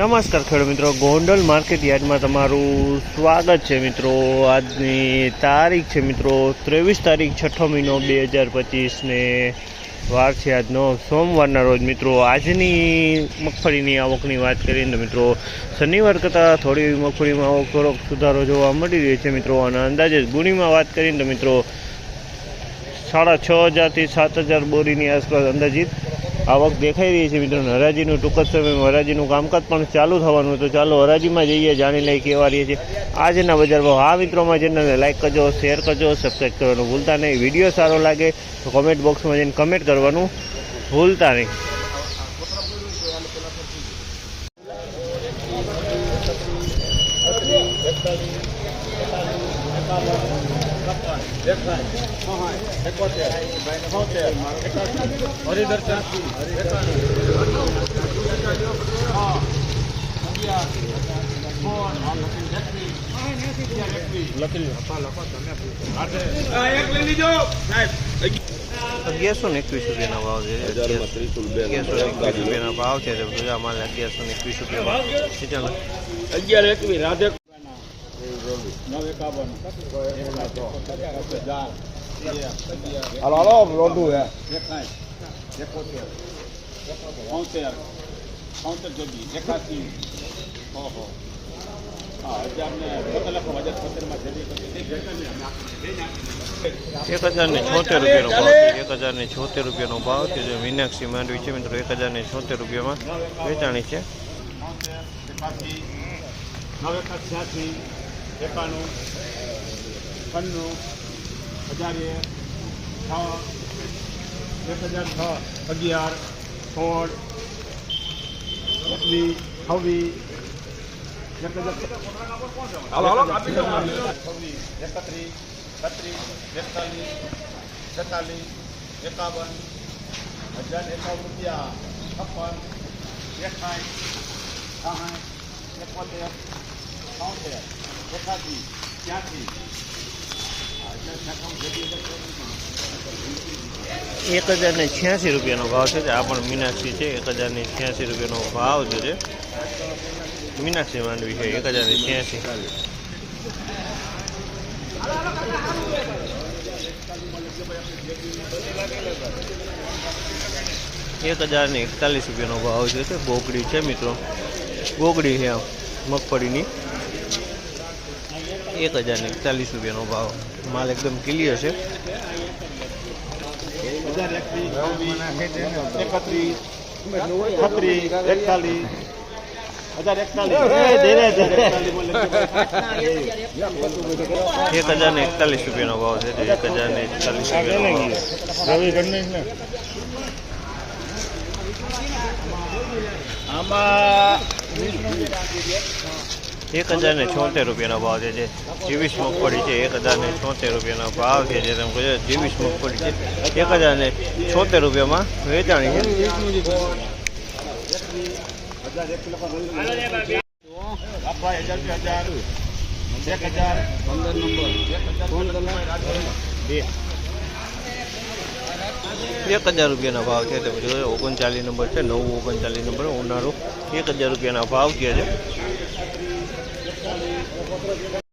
નમસ્કાર ખેડૂત મિત્રો, ગોંડલ માર્કેટ યાર્ડમાં તમારું સ્વાગત છે મિત્રો. આજની તારીખ છે મિત્રો, ત્રેવીસ તારીખ છઠ્ઠો મહિનો બે હજાર પચીસને વાર છે આજનો સોમવારના રોજ મિત્રો. આજની મગફળીની આવકની વાત કરીએ તો મિત્રો, શનિવાર કરતાં થોડી મગફળીમાં આવક થોડોક સુધારો જોવા મળી રહ્યો છે મિત્રો. અને અંદાજે ગુણીમાં વાત કરીએ તો મિત્રો, સાડા છ હજારથી સાત હજાર બોરીની આસપાસ અંદાજિત આવક દેખાઈ રહી છે મિત્રો. હરાજીનું ટૂંક જ સમયમાં હરાજીનું કામકાજ પણ ચાલુ થવાનું તો ચાલો હરાજીમાં જઈએ, જાણી લઈએ કેવા રહીએ છીએ. આજના બજાર ભાવ. આ મિત્રોમાં ચેનલને લાઇક કરજો, શેર કરજો સબસ્ક્રાઈબ કરવાનું ભૂલતા નહીં. વીડિયો સારો લાગે તો કોમેન્ટ બોક્સમાં જઈને કમેન્ટ કરવાનું ભૂલતા નહીં. અગિયારસો ને એકવીસ રૂપિયાના ભાવ છે અગિયારસો એકવીસ રૂપિયાના ભાવ છે અમારે અગિયારસો ને એકવીસ રૂપિયા અગિયાર એકવી રાધે હાલો હાલો રોંધું હે એક હજાર ને છોતેર રૂપિયાનો ભાવ છે. એક હજાર ને છોતેર રૂપિયાનો ભાવ છે. જે મીનાક્ષી માંડવી છે મિત્રો એક હજાર ને છોતેર રૂપિયામાં વેચાણી છે. એકાણું છન્નું હજાર એક છ એક હજાર છ અગિયાર સોળ એકવીસ છવ્વીસ એક હજાર છવ્વીસ એકત્રીસ બત્રીસ એકતાલીસ છેતાલીસ એકાવન હજાર એકાવન રૂપિયા છપ્પન એકાઠ સાઠ એકોતેર તોતેર એક હજાર ને છ્યાસી રૂપિયાનો ભાવ છે આ પણ મીનાક્ષી છે. એક હજાર ને છ્યાસી રૂપિયાનો ભાવ છે મીનાક્ષી માંડવી છે, એક હજાર ને છ્યાસી. એક હજાર ને એકતાલીસ રૂપિયાનો ભાવ છે તે બોકડી છે મિત્રો. બોકડી છે મગફળીની. એક હજાર ને એકતાલીસ રૂપિયાનો ભાવ. માલ એકદમ ક્લિયર છે. એક હજાર ને એકતાલીસ રૂપિયાનો ભાવ છે એક હજાર ને એકતાલીસ રૂપિયાનો આમાં એક હજાર ને છોતેર રૂપિયાનો ભાવ છે જે જીવીસ મગફળી છે એક હજાર ને છોતેર રૂપિયાનો ભાવ છે જે તમે કહો જીવીસ મગફળી છે. એક હજાર ને છોતેર રૂપિયામાં વેચાણી છે. એક હજાર રૂપિયાના ભાવ છે, તમે જોયો, ઓગણચાલીસ નંબર છે, નવું ઓગણચાલીસ નંબર, ઉનાળો. એક હજાર રૂપિયાના ભાવ છે. abrir, eu falei, eu vou trazer